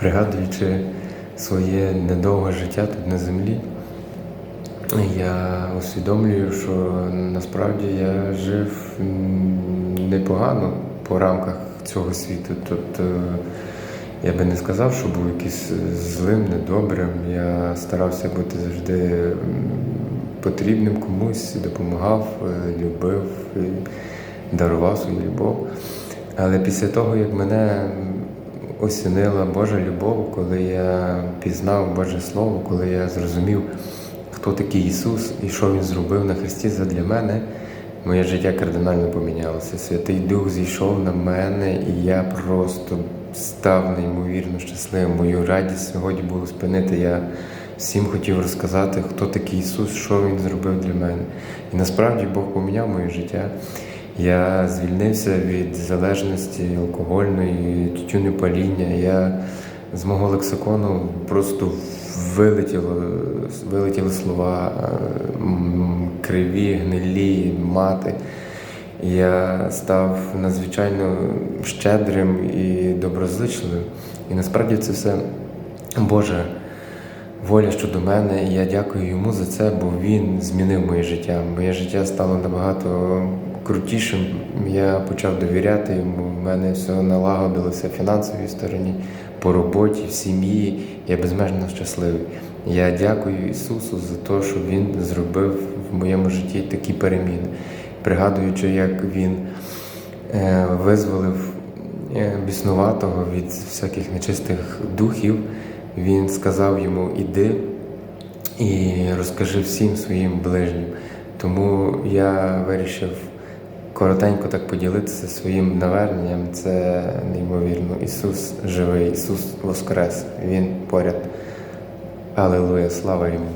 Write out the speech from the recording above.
пригадуючи своє недовге життя тут на землі, я усвідомлюю, що насправді я жив непогано по рамках цього світу. Тобто я би не сказав, що був якийсь злим, недобрим. Я старався бути завжди потрібним комусь, допомагав, е, любив, і дарував свою любов. Але після того, як мене осінила Божа любов, коли я пізнав Боже Слово, коли я зрозумів, хто такий Ісус і що Він зробив на Христі задля мене, моє життя кардинально помінялося. Святий Дух зійшов на мене, і я просто став неймовірно щасливим. Мою радість сьогодні було спинити. Я всім хотів розказати, хто такий Ісус, що Він зробив для мене. І насправді Бог поміняв моє життя. Я звільнився від залежності алкогольної, тютюнопаління. Я з мого лексикону просто вилетіло, вилетіли слова е, криві, гнилі, мати. Я став надзвичайно щедрим і доброзичливим. І насправді це все Боже воля щодо мене, і я дякую йому за це, бо він змінив моє життя. Моє життя стало набагато крутішим. Я почав довіряти йому. В мене все налагодилося в фінансовій стороні, по роботі, в сім'ї. Я безмежно щасливий. Я дякую Ісусу за те, що Він зробив в моєму житті такі переміни, пригадуючи, як Він е, визволив е, біснуватого від всяких нечистих духів. Він сказав йому: іди і розкажи всім своїм ближнім. Тому я вирішив коротенько так поділитися своїм наверненням. Це неймовірно. Ісус живий, Ісус воскрес, Він поряд. Алілуя, слава йому.